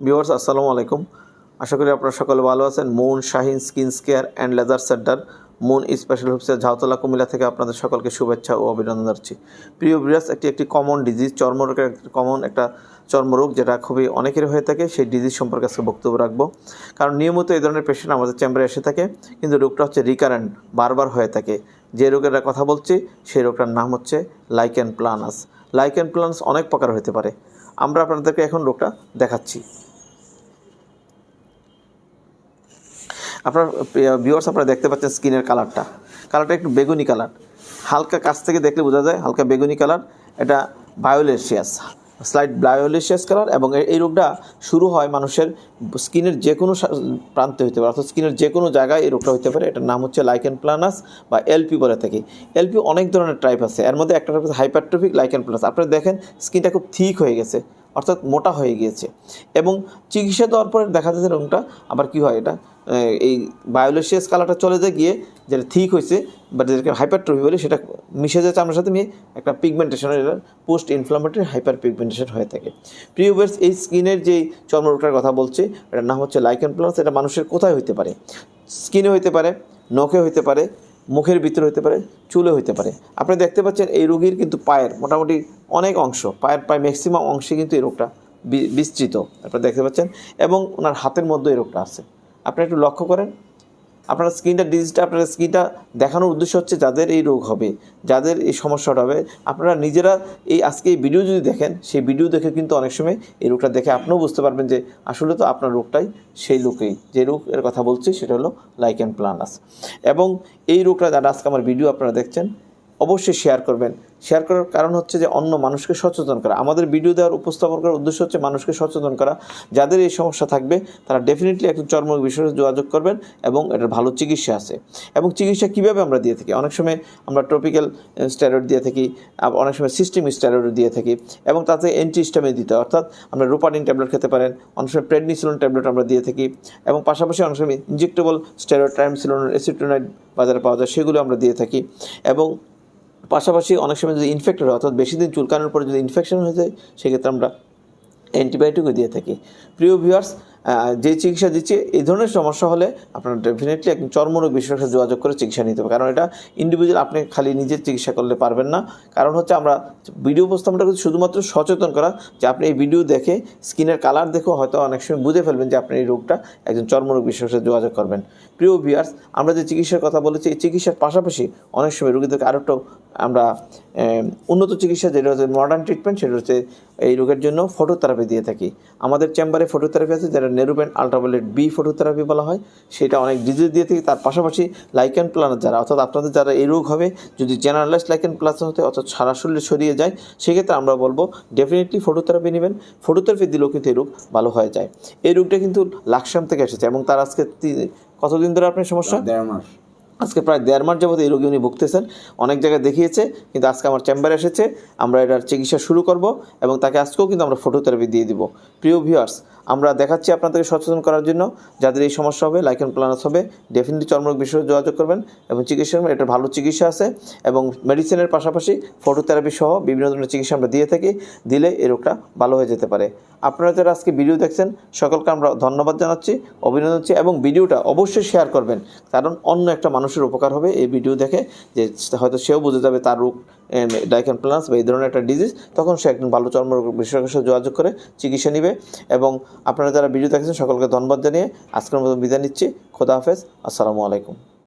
Viewers, আসসালামু আলাইকুম। আশা করি আপনারা সকলে ভালো আছেন। Moon Shahin skin care and laser centre, moon special হোপসের Jhautala, Cumilla থেকে আপনাদের সকলকে শুভেচ্ছা ও অভিনন্দন জানাচ্ছি। প্রিয় বিরাস একটি একটি কমন ডিজিজ চর্মরোগের কমন একটা চর্মরোগ যেটা খুবই অনেকের হয়ে থাকে, সেই ডিজিজ সম্পর্কে আজকে বক্তব্য রাখব। কারণ নিয়মিত এই ধরনের পেশেন্ট আমাদের চেম্বারে এসে থাকে, কিন্তু রোগটা হচ্ছে রিকারেন্ট বারবার হয়ে থাকে। যে রোগের কথা বলছি, সেই রোগটার নাম হচ্ছে লাইকেন প্লানাস লাইকেন প্লানাস অনেক প্রকার হতে পারে। আমরা আপনাদেরকে এখন রোগটা দেখাচ্ছি। আপনার ভিউয়ার্স আপনারা দেখতে পাচ্ছেন স্কিনের কালারটা কালারটা একটু বেগুনি কালার হালকা কাছ থেকে দেখলে বোঝা যায় হালকা বেগুনি কালার এটা বায়োলেশিয়াস স্লাইট ব্লায়োলিসিয়াস কালার এবং এই রোগটা শুরু হয় মানুষের স্কিনের যে কোনো প্রান্তে হতে পারে, অর্থাৎ স্কিনের যে কোনো জায়গায় এই রোগটা হতে পারে। এটার নাম হচ্ছে লাইকেন প্লানাস বা এলপি বলে থাকে। এলপি অনেক ধরনের টাইপ আছে। এর মধ্যে একটা টাইপ হাইপারট্রফিক লাইকেন প্লানাস আপনারা দেখেন স্কিনটা খুব থিক হয়ে গেছে। অর্থাৎ মোটা হয়ে গিয়েছে। এবং চিকিৎসা দেওয়ার পরে দেখা যাচ্ছে রোগটা, আবার কি হয় এটা এই বায়োলেশিয়াস কালারটা চলে যায় গিয়ে যেটা ঠিক হয়েছে, বা যেটাকে হাইপারট্রফি বলে, সেটা মিশে যায় চামড়ার সাথে নিয়ে একটা পিগমেন্টেশন এটা পোস্ট ইনফ্লামেটরি হাইপার পিগমেন্টেশন হয়ে থাকে। প্রিভিয়াস এই স্কিনের যে চর্মরোগটার কথা বলছে, এটার নাম হচ্ছে লাইকেন প্লাস এটা মানুষের কোথায় হইতে পারে? স্কিনে হইতে পারে, নখে হইতে পারে মুখের ভিতরে হতে পারে, চুলে হতে পারে। আপনি দেখতে পাচ্ছেন এই রোগীর কিন্তু পায়ের মোটামুটি অনেক অংশ, পায়ের পায়ে ম্যাক্সিমাম অংশে কিন্তু এই রোগটা বিস্তৃত। আপনারা দেখতে পাচ্ছেন এবং ওনার হাতের মধ্যে এই রোগটা আছে। আপনি একটু লক্ষ্য করেন। আপনার স্কিনটা ডিজিজটা আপনার স্কিনটা দেখানোর উদ্দেশ্য হচ্ছে যাদের এই রোগ হবে, যাদের এই সমস্যাটা হবে। আপনারা নিজেরা এই আজকে এই ভিডিও যদি দেখেন, সেই ভিডিও দেখে কিন্তু অনেক সময় এই রোগটা দেখে আপনিও বুঝতে পারবেন যে আসলে তো আপনার রোগটাই সেই লোকেই। যে রোগ এর কথা বলছি সেটা হলো লাইক অ্যান্ড প্লানাস এবং এই রোগটা যারা আজকে আমার ভিডিও আপনারা দেখছেন, অবশ্যই শেয়ার করবেন। শেয়ার করার কারণ হচ্ছে যে অন্য মানুষকে সচেতন করা। আমাদের ভিডিও দেওয়ার, উপস্থাপন করার উদ্দেশ্য হচ্ছে মানুষকে সচেতন করা। যাদের এই সমস্যা থাকবে, তারা ডেফিনেটলি একজন চর্ম বিষয়ে যোগাযোগ করবেন এবং এটার ভালো চিকিৎসা আছে। এবং চিকিৎসা কীভাবে আমরা দিয়ে থাকি? অনেক সময় আমরা ট্রপিক্যাল স্টেরয়েড দিয়ে থাকি অনেক সময় সিস্টেম স্টেরয়েড দিয়ে থাকি এবং তাতে অ্যান্টিস্টামিন দিতে অর্থাৎ আমরা রোপানিন ট্যাবলেট খেতে পারেন, অনেক সময় প্রেডনিসিলন ট্যাবলেট আমরা দিয়ে থাকি এবং পাশাপাশি অনেক সময় ইনজেক্টেবল স্টেরয়েড ট্রাইমসিলন এসিটোনাইড বাজারে পাওয়া যায়, সেগুলো আমরা দিয়ে থাকি। এবং পাশাপাশি অনেক সময় যদি ইনফেক্টেড হয়, অর্থাৎ বেশি দিন চুলকানোর পরে যদি ইনফেকশন হয়ে যায়, সেক্ষেত্রে আমরা অ্যান্টিবায়োটিকও দিয়ে থাকি। প্রিয় ভিউয়ার্স যে চিকিৎসা দিচ্ছে, এই ধরনের সমস্যা হলে আপনার ডেফিনেটলি একজন চর্মরোগ বিশেষজ্ঞের সাথে যোগাযোগ করে চিকিৎসা নিতে হবে কারণ এটা ইন্ডিভিজুয়াল আপনি খালি নিজের চিকিৎসা করলে পারবেন না। কারণ হচ্ছে আমরা ভিডিও উপস্থাপনটা করছি শুধুমাত্র সচেতন করা, যে আপনি এই ভিডিও দেখে, স্কিনের কালার দেখেও হয়তো অনেক সময় বুঝে ফেলবেন যে আপনি এই রোগটা একজন চর্মরোগ বিশেষজ্ঞের সাথে যোগাযোগ করবেন। প্রিয় ভিউয়ার্স আমরা যে চিকিৎসার কথা বলেছি, এই চিকিৎসার পাশাপাশি অনেক সময় রোগীদেরকে আরও আমরা উন্নত চিকিৎসা যেটা হচ্ছে মডার্ন ট্রিটমেন্ট সেটা হচ্ছে এই রোগের জন্য ফটোথেরাপি দিয়ে থাকি। আমাদের চেম্বারে ফটোথেরাপি আছে যেটা নেরুবেন আলট্রাভায়োলেট বি ফটোথেরাপি বলা হয়। সেটা অনেক ডিজিজ দিয়ে থেকে। তার পাশাপাশি লাইকেন প্লানার যারা, অর্থাৎ আপনাদের যারা এই রোগ হবে, যদি জেনারেলাইজ লাইকেন প্লাস হতে, অর্থাৎ সারা শরীরে ছড়িয়ে যায়, সেক্ষেত্রে আমরা বলব ডেফিনেটলি ফটোথেরাপি নেবেন। ফটোথেরাপি দিলেও কিন্তু এই রোগ ভালো হয়ে যায়। এই রোগটা কিন্তু লাকসাম থেকে এসেছে এবং তার আজকে কতদিন ধরে আপনার সমস্যা? দেড় মাস। আজকে প্রায় দেড় মাস যাবত এই রোগী উনি ভুগতেছেন। অনেক জায়গায় দেখিয়েছে, কিন্তু আজকে আমার চেম্বারে এসেছে। আমরা এটার চিকিৎসা শুরু করব এবং তাকে আজকেও কিন্তু আমরা ফটোথেরাপি দিয়ে দিব। প্রিয় ভিউয়ার্স, আমরা দেখাচ্ছি আপনাদেরকে সচেতন করার জন্য। যাদের এই সমস্যা হবে লাইকেন প্লানাস হবে ডেফিনেটলি চর্মরোগ বিষয়ে যোগাযোগ করবেন এবং চিকিৎসা এটার ভালো চিকিৎসা আছে এবং মেডিসিনের পাশাপাশি ফটোথেরাপি সহ বিভিন্ন ধরনের চিকিৎসা আমরা দিয়ে থাকি। দিলে এই রোগটা ভালো হয়ে যেতে পারে। আপনারা যারা আজকে ভিডিও দেখছেন, সকলকে আমরা ধন্যবাদ জানাচ্ছি, অভিনন্দন জানাচ্ছি এবং ভিডিওটা অবশ্যই শেয়ার করবেন। কারণ অন্য একটা মানুষের উপকার হবে এই ভিডিও দেখে, যে হয়তো সেও বুঝে যাবে তার রোগ ডাইকেন প্লাস বা এই ধরনের একটা ডিজিজ তখন সে একজন ভালো চর্ম বিশেষজ্ঞের সাথে যোগাযোগ করে চিকিৎসা নেবে এবং আপনারা যারা ভিডিও দেখেছেন, সকলকে ধন্যবাদ জানিয়ে আজকের মতো বিদায় নিচ্ছি। খোদা হাফেজ, আসসালামু আলাইকুম।